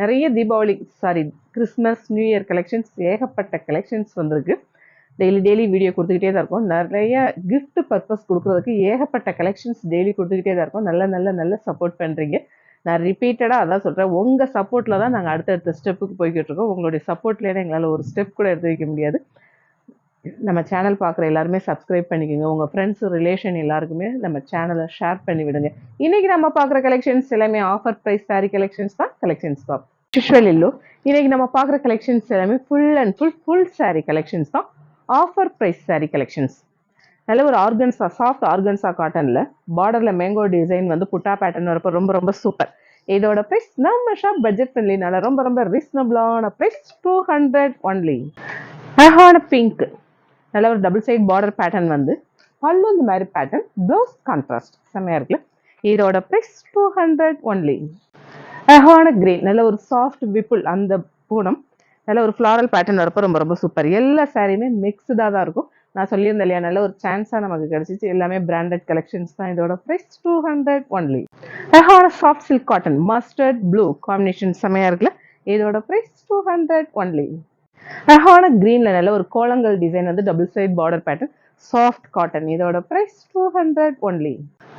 நிறைய Deepavali sari Christmas new year collections ஏகப்பட்ட collections வந்திருக்கு. டெய்லி டெய்லி வீடியோ கொடுத்துக்கிட்டே தான் இருக்கும். நிறைய கிஃப்ட் பர்பஸ் கொடுக்குறதுக்கு ஏகப்பட்ட கலெக்ஷன்ஸ் டெய்லி கொடுத்துக்கிட்டே தான் இருக்கும். நல்ல நல்ல நல்ல சப்போர்ட் பண்ணுறீங்க நான் ரிப்பீட்டடாக அதான் சொல்கிறேன் உங்கள் சப்போர்ட்டில் தான் நாங்கள் அடுத்தடுத்த ஸ்டெப்புக்கு போய்கிட்டு இருக்கோம். உங்களுடைய சப்போர்ட்லேயே எங்களால் ஒரு ஸ்டெப் கூட எடுத்து வைக்க முடியாது. நம்ம சேனல் பார்க்குற எல்லாருமே சப்ஸ்கிரைப் பண்ணிக்கோங்க. உங்கள் ஃப்ரெண்ட்ஸ் ரிலேஷன் எல்லாருக்குமே நம்ம சேனலை ஷேர் பண்ணி விடுங்க இன்றைக்கி நம்ம பார்க்குற கலெக்ஷன்ஸ் எல்லாமே ஆஃபர் ப்ரைஸ் சாரி கலெக்ஷன்ஸ் தான். கலெக்ஷன்ஸ் தான். யூஸ்வல் இல்லோ. இன்றைக்கி நம்ம பார்க்குற கலெக்ஷன்ஸ் எல்லாமே full and full full sari collections தான். ஆஃபர் ப்ரைஸ் சாரீ கலெக்ஷன்ஸ் நல்ல ஒரு ஆர்கன்ஸா சாஃப்ட் ஆர்கன்ஸா காட்டனில் பார்டரில் மேங்கோ டிசைன் வந்து புட்டா பேட்டர்ன் வரப்போ ரொம்ப ரொம்ப சூப்பர் இதோட ப்ரைஸ் நம்ம ஷாப் பட்ஜெட் ஃப்ரெண்ட்லினால ரொம்ப ரொம்ப ரீசனபிளான ப்ரைஸ் டூ ஹண்ட்ரட் ஒன்லி அழகான பிங்க் நல்ல ஒரு டபுள் சைட் பார்டர் பேட்டர்ன் வந்து பல்லு இந்த மாதிரி பேட்டர்ன் ப்ளவுஸ் கான்ட்ராஸ்ட் செம்மையாக இருக்குல்ல? இதோட ப்ரைஸ் டூ ஹண்ட்ரட் ஒன்லி அழகான கிரீன் நல்ல ஒரு சாஃப்ட் விப்புல் அந்த பூனம். நல்ல ஒரு ஃப்ளாரல் பேட்டர்ன் வரப்போ ரொம்ப ரொம்ப சூப்பர் எல்லா சாரியுமே மிக்ஸ்டாக தான் இருக்கும். நான் சொல்லியிருந்தேன் இல்லையா நல்ல ஒரு சான்ஸாக நமக்கு கிடைச்சிச்சு. எல்லாமே பிராண்டட் கலெக்ஷன்ஸ் தான் இதோட ப்ரைஸ் டூ ஹண்ட்ரட் ஒன்லி அழகான soft silk cotton mustard blue combination செம்மையாக இருக்குல்ல? இதோட ப்ரைஸ் டூ ஹண்ட்ரட் ஒன்லி அழகான கிரீனில் நல்ல ஒரு கோலங்கள் டிசைன் வந்து double side border pattern soft cotton இதோட ப்ரைஸ் டூ ஹண்ட்ரட் ஒன்லி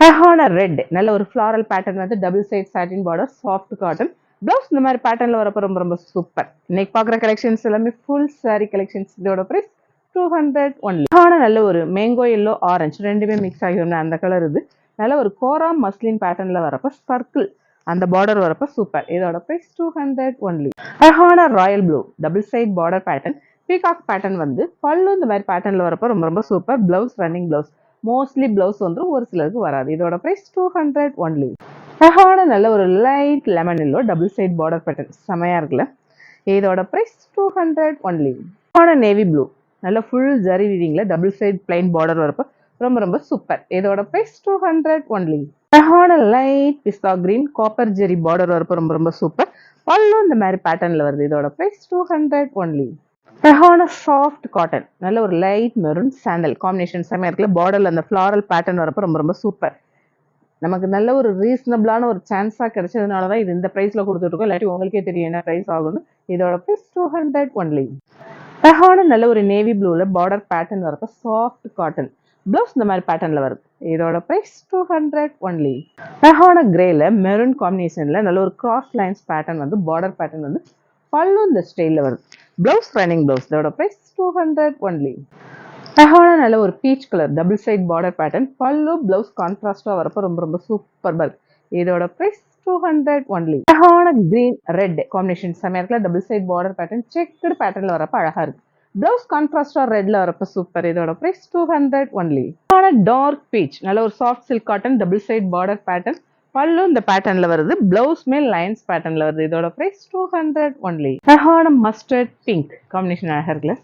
அழகான ரெட் நல்ல ஒரு ஃப்ளாரல் பேட்டர்ன் வந்து double side satin border soft cotton blouse இந்த மாதிரி பேட்டர்ல வரப்போ ரொம்ப ரொம்ப சூப்பர் இன்னைக்கு பார்க்குற கலெக்ஷன்ஸ் எல்லாமே ஃபுல் சாரி கலெக்ஷன்ஸ் இதோட பிரைஸ் டூ ஹண்ட்ரட் ஒன்லி ஆனால் நல்ல ஒரு மேங்கோ எல்லோ ஆரஞ்சு ரெண்டுமே மிக்ஸ் ஆகி அந்த கலர் இது. நல்ல ஒரு கோரா மஸ்லின் பேட்டர்னில் வரப்போ சர்க்கிள் அந்த பார்டர் வரப்போ சூப்பர் இதோட ப்ரைஸ் டூ ஹண்ட்ரட் ஒன்லி அழகான royal blue double side border pattern peacock pattern வந்து பல்லு இந்த மாதிரி பேட்டர்னில் வரப்போ ரொம்ப ரொம்ப super blouse running blouse mostly blouse வந்து ஒரு சிலருக்கு வராது. இதோட ப்ரைஸ் டூ ஹண்ட்ரட் ஒன்லி அழகான நல்ல ஒரு light lemon yellow double side border pattern செமையாக இருக்குல்ல? இதோட ப்ரைஸ் டூ ஹண்ட்ரட் ஒன்லி அழகான நேவி ப்ளூ நல்ல ஃபுல் ஜரி வீவிங்கில் டபுள் சைட் பிளைன் பார்டர் வரப்போ ரொம்ப ரொம்ப சூப்பர் இதோட ப்ரைஸ் டூ ஹண்ட்ரட் ஒன்லி அழகான light pista green copper zari border வரப்போ ரொம்ப ரொம்ப சூப்பர் பல்லும் இந்த மாதிரி பேட்டர்னில் வருது. இதோட ப்ரைஸ் டூ ஹண்ட்ரட் ஒன்லி அழகான சாஃப்ட் காட்டன் நல்ல ஒரு லைட் மெரூன் சாண்டல் காம்பினேஷன் செம்மையாக இருக்குல்ல? பார்டரில் அந்த ஃப்ளாரல் பேட்டர்ன் வரப்போ ரொம்ப ரொம்ப சூப்பர் நமக்கு நல்ல ஒரு ரீசனபிளான ஒரு சான்ஸாக கிடைச்சதுனால தான் இது இந்த ப்ரைஸில் கொடுத்துட்ருக்கோம் இல்லாட்டி உங்களுக்கே தெரியும் என்ன ப்ரைஸ் ஆகும்னு. இதோட ப்ரைஸ் டூ ஹண்ட்ரட் ஒன்லி அழகான நல்ல ஒரு நேவி ப்ளூவில் பார்டர் பேட்டர்ன் வரப்போ சாஃப்ட் காட்டன் ப்ளவுஸ் இந்த மாதிரி பேட்டர்னில் வருது. இதோட ப்ரைஸ் டூ ஹண்ட்ரட் ஒன்லி அழகான கிரேல மெரூன் காம்பினேஷனில் நல்ல ஒரு கிராஸ் லைன்ஸ் பேட்டர்ன் வந்து பார்டர் பேட்டர்ன் வந்து பல்லும் இந்த ஸ்டைலில் வரும். ப்ளவுஸ் ரன்னிங் ப்ளவுஸ் இதோட ப்ரைஸ் டூ ஹண்ட்ரட் ஒன்லி அழகான நல்ல ஒரு peach colour double side border pattern பல்லு ப்ளவுஸ் கான்ட்ராஸ்டாக வரப்போ ரொம்ப ரொம்ப சூப்பர் பர்க் இதோட ப்ரைஸ் டூ ஹண்ட்ரட் ஒன்லி அழகான கிரீன் ரெட் காம்பினேஷன் செமையாக double side border pattern checked பேட்டர்னில் வரப்போ அழகாக இருக்குது ப்ளவுஸ் கான்ட்ராஸ்டாக ரெட்ல வரப்போ சூப்பர் இதோட price two hundred only dark peach நல்ல ஒரு soft silk cotton double side border pattern பல்லு இந்த பேட்டர்ன்ல வருது. பிளவுஸ் மேல் லைன்ஸ் பேட்டர்ன்ல வருது. இதோட பிரைஸ் டூ ஹண்ட்ரட் ஒன்லி அழகான மஸ்டர்ட் பிங்க் காம்பினேஷன் அழகாக இருக்குல்ல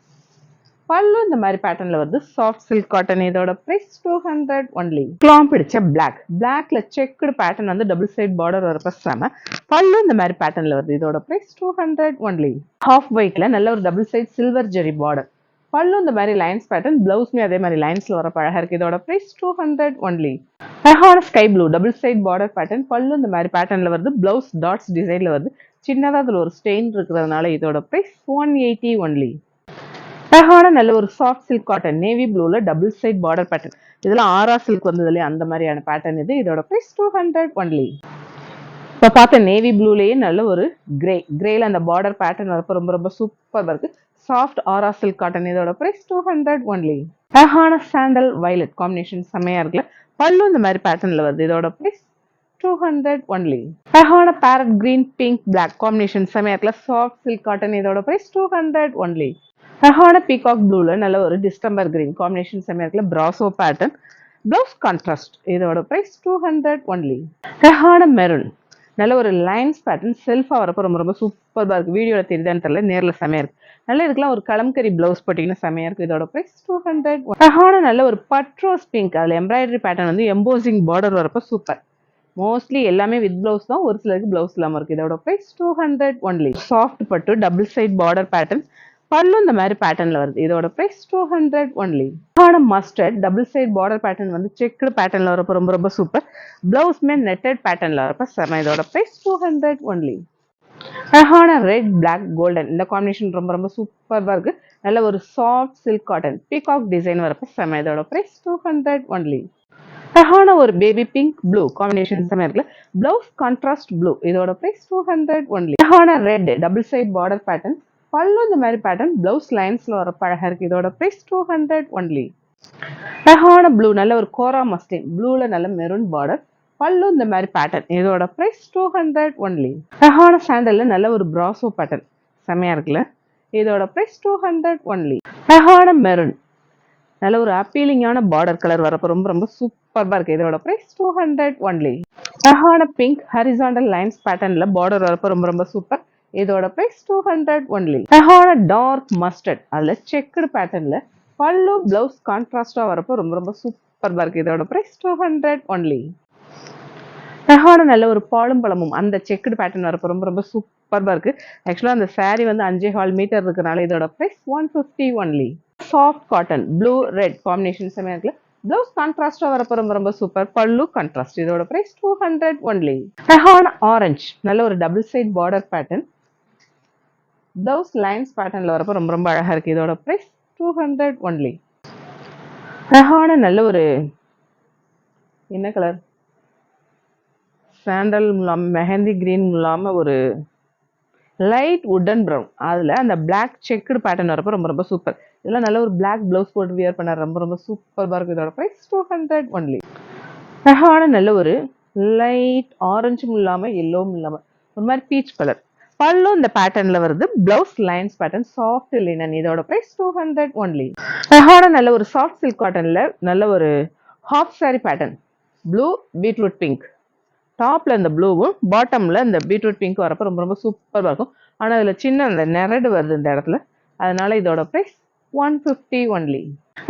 பல்லு இந்த மாதிரி பேட்டர்ன்ல வருது. சாஃப்ட் சில்க் காட்டன் இதோட பிரைஸ் டூ ஹண்ட்ரட் ஒன்லி கிளாம் பிடிச்ச பிளாக் பிளாக்ல செக்குடு பேட்டர்ன் வந்து டபுள் சைட் பார்டர் வரப்ப செம. பல்லு இந்த மாதிரி பேட்டர்ன்ல வருது. இதோட price two hundred only half ஒயிட்ல நல்ல ஒரு double side silver zari border பல்லு இந்த மாதிரி லைன்ஸ் பேட்டர்ன் பிளவுஸ்மே அதே மாதிரி லைன்ஸ்ல வர அழகா இருக்கு. இதோட பிரைஸ் டூ ஹண்ட்ரட் ஒன்லி அழகான sky blue double side border pattern பல்லும் இந்த மாதிரி பேட்டர்ன்ல வருது. பிளவுஸ் டாட்ஸ் டிசைன்ல வருது. சின்னதாக அதில் ஒரு ஸ்டெயின் இருக்கிறதுனால இதோட பிரைஸ் ஒன் எயிட்டி ஒன்லி அழகான நல்ல ஒரு சாஃப்ட் சில்க் காட்டன் நேவி ப்ளூவில் டபுள் சைட் பார்டர் பேட்டர்ன் இதெல்லாம் ஆரா சில்க் வந்தது இல்லையா அந்த மாதிரியான பேட்டர்ன் இது. இதோட ப்ரைஸ் டூ ஹண்ட்ரட் ஒன்லி இப்போ பார்த்த நேவி ப்ளூலேயே நல்ல ஒரு கிரே கிரேல அந்த பார்டர் பேட்டர்ன் வரப்போ ரொம்ப ரொம்ப சூப்பர் இருக்குது சாஃப்ட் ஆரா சில்க் காட்டன் இதோட ப்ரைஸ் டூ ஹண்ட்ரட் ஒன்லி அழகான சாண்டல் வயலட் காம்பினேஷன் செம்மையா இருக்குல்ல? பல்லு இந்த மாதிரி பேட்டர்ன்ல வருது. இதோட ப்ரைஸ் டூ ஹண்ட்ரட் ஒன்லி அழகான parrot green pink black combination செம்மையா இருக்குல்ல? சாஃப்ட் சில்க் காட்டன் இதோட ப்ரைஸ் டூ ஹண்ட்ரட் ஒன்லி அழகான பீகாக் ப்ளூல நல்ல ஒரு டிஸ்டம்பர் கிரீன் காம்பினேஷன் செம்மையா இருக்குல்ல? பிராசோ பேட்டர்ன் ப்ளவுஸ் கான்ட்ராஸ்ட் இதோட ப்ரைஸ் டூ ஹண்ட்ரட் ஒன்லி அழகான மெரூன் நல்ல ஒரு லைன்ஸ் பேட்டர்ன் செல்ஃபாக வரப்போ ரொம்ப ரொம்ப சூப்பராக இருக்குது வீடியோவில் தெரியுதான்னு தெரியல நேரில் செமையாக இருக்குது நல்ல இருக்கலாம் ஒரு கலம்கரி ப்ளவுஸ் போட்டிங்கன்னா செமையாக இருக்குது இதோட ப்ரைஸ் டூ ஹண்ட்ரட் அழகான நல்ல ஒரு பட்ரோஸ் பிங்க் அதில் எம்ப்ராய்டரி பேட்டர்ன் வந்து எம்போசிங் பார்டர் வரப்போ சூப்பர் மோஸ்ட்லி எல்லாமே வித் ப்ளவுஸ் தான். ஒரு சிலருக்கு ப்ளவுஸ் இல்லாமல் இருக்குது இதோட price two hundred only soft பட்டு டபுள் சைட் பார்டர் பேட்டர்ன் பல்லும் இந்த மாதிரி பேட்டர்னில் வருது. இதோட ப்ரைஸ் டூ ஹண்ட்ரட் ஒன்லி ஆன mustard double side border pattern வந்து செக்குடு பேட்டர்னில் வரப்போ ரொம்ப ரொம்ப சூப்பர் ப்ளவுஸ்மே நெட்டட் பேட்டர்னில் வரப்போ செம. இதோட ப்ரைஸ் டூ ஹண்ட்ரட் ஒன்லி அழகான ரெட் பிளாக் கோல்டன் இந்த காம்பினேஷன் ரொம்ப ரொம்ப சூப்பராக இருக்கு. நல்ல ஒரு soft silk cotton peacock design வரப்போ செம. இதோட ப்ரைஸ் டூ ஹண்ட்ரட் ஒன்லி அழகான ஒரு பேபி பிங்க் ப்ளூ காம்பினேஷன் செம இருக்குல்ல. பிளவுஸ் கான்ட்ராஸ்ட் ப்ளூ இதோட ப்ரைஸ் டூ ஹண்ட்ரட் ஒன்லி அழகான red double side border pattern பல்லு இந்த மாதிரி பேட்டர்ன் பிளவுஸ் லைன்ஸ்ல வர பழக இருக்கு. இதோட ப்ரைஸ் டூ ஹண்ட்ரட் ஒன்லி அழகான ப்ளூ நல்ல ஒரு கோரா மஸ்டின் ப்ளூல நல்ல மெரூன் பார்டர் பல்லு இந்த மாதிரி பேட்டர்ன் இதோட ப்ரைஸ் டூ ஹண்ட்ரட் ஒன்லி அழகான சாண்டல்ல நல்ல ஒரு ப்ராசோ பேட்டர்ன் செமையா இருக்குல்ல? இதோட ப்ரைஸ் டூ ஹண்ட்ரட் ஒன்லி அழகான மெரூன் நல்ல ஒரு அப்பீலிங்கான பார்டர் கலர் வரப்போ ரொம்ப ரொம்ப சூப்பராக இருக்கு. இதோட ப்ரைஸ் டூ ஹண்ட்ரட் ஒன்லி அழகான பிங்க் ஹரிசாண்டல் லைன்ஸ் பேட்டர்ன்ல பார்டர் வரப்போ ரொம்ப ரொம்ப சூப்பர் இதோட ப்ரைஸ் டூ ஹண்ட்ரட் ஒன்லி அழகான டார்க் மஸ்டர்ட் அதில் செக்குடு பேட்டர்ன்ல பல்லு பிளவுஸ் கான்ட்ராஸ்டா வரப்போ ரொம்ப ரொம்ப சூப்பராக இருக்குது இதோட ப்ரைஸ் டூ ஹண்ட்ரட் ஒன்லி அழகான நல்ல ஒரு பாலும் பழமும் அந்த செக்குடு பேட்டர்ன் வரப்போ ரொம்ப ரொம்ப சூப்பராக இருக்கு. ஆக்சுவலாக அந்த சாரீ வந்து அஞ்சே ஹால் மீட்டர் இருக்கிறனால இதோட price one fifty only soft cotton blue red combination செமையாக இருக்குல்ல? ப்ளவுஸ் கான்ட்ராஸ்டாக வரப்போ ரொம்ப ரொம்ப சூப்பர் பல்லு கான்ட்ராஸ்ட் இதோட ப்ரைஸ் டூ ஹண்ட்ரட் ஒன்லி அழகான ஆரஞ்சு நல்ல ஒரு double side border pattern blouse lines பேட்டர்னில் வரப்போ ரொம்ப ரொம்ப அழகாக இருக்குது இதோட ப்ரைஸ் டூ ஹண்ட்ரட் ஒன்லி அழகான நல்ல ஒரு என்ன கலர் சாண்டல் இல்லாமல் மெஹந்தி க்ரீன் இல்லாமல் ஒரு லைட் உட்டன் ப்ரௌன் அதில் அந்த பிளாக் செக்குடு பேட்டர்ன் வரப்போ ரொம்ப ரொம்ப சூப்பர் இதெல்லாம் நல்ல ஒரு பிளாக் ப்ளவுஸ் போட்டு வியர் பண்ண ரொம்ப ரொம்ப சூப்பராக இருக்கும் இதோட ப்ரைஸ் டூ ஹண்ட்ரட் ஒன்லி அழகான நல்ல ஒரு லைட் ஆரஞ்சும் இல்லாமல் எல்லோவும் இல்லாமல் ஒரு மாதிரி பீச் கலர் பல்லும் இந்த பேட்டர்னில் வருது. Blouse lines pattern soft linen இதோட ப்ரைஸ் டூ ஹண்ட்ரட் ஒன்லி அழகான நல்ல ஒரு சாஃப்ட் சில்க் காட்டனில் நல்ல ஒரு half sari pattern blue beetroot pink டாப்ல இந்த ப்ளூவும் பாட்டம்ல இந்த பீட்ரூட் பிங்க் வரப்போ ரொம்ப ரொம்ப சூப்பராக இருக்கும். ஆனால் அதில் சின்ன அந்த நெரடு வருது இந்த இடத்துல. அதனால இதோட ப்ரைஸ் ஒன் ஃபிஃப்டி ஒன்லி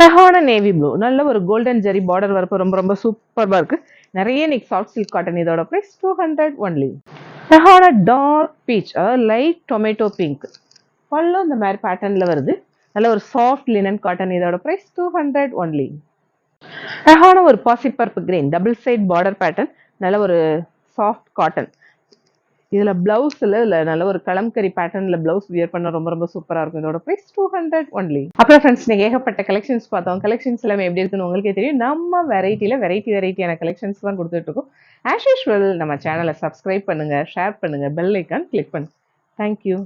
அழகான நேவி ப்ளூ நல்ல ஒரு கோல்டன் ஜெரி பார்டர் வரப்போ ரொம்ப ரொம்ப சூப்பராக இருக்கு. நிறைய இன்னைக்கு சாஃப்ட் சில்க் காட்டன் இதோட ப்ரைஸ் டூ ஹண்ட்ரட் ஒன்லி அழகான டார்க் பீச் அதாவது லைட் டொமேட்டோ பிங்க் பல்லும் இந்த மாதிரி பேட்டர்னில் வருது. நல்ல ஒரு சாஃப்ட் லினன் காட்டன் இதோட ப்ரைஸ் டூ ஹண்ட்ரட் ஒன்லி அழகான ஒரு பாசிப்பருப்பு green double side border pattern நல்ல ஒரு சாஃப்ட் காட்டன் இதில் ப்ளவுஸில் இதில் நல்ல ஒரு கலம்கரி பேட்டர்னில் ப்ளவுஸ் வியர் பண்ண ரொம்ப ரொம்ப சூப்பராக இருக்கும். இதோட ப்ரைஸ் டூ ஹண்ட்ரட் ஒன்லி அப்புறம் ஃப்ரெண்ட்ஸ் நீங்கள் ஏகப்பட்ட கலெக்ஷன்ஸ் பார்த்தோம். கலெக்ஷன்ஸ் எல்லாமே எப்படி இருக்குன்னு உங்களுக்கே தெரியும். நம்ம வெரைட்டியில் வெரைட்டி வெரைட்டியான கலெக்ஷன்ஸ் தான் கொடுத்துட்டு இருக்கோம். ஆஸ் யூஷுவல் நம்ம சேனலை சப்ஸ்கிரைப் பண்ணுங்கள் ஷேர் பண்ணுங்கள் பெல் ஐக்கான் கிளிக் பண்ணுங்கள் தேங்க்யூ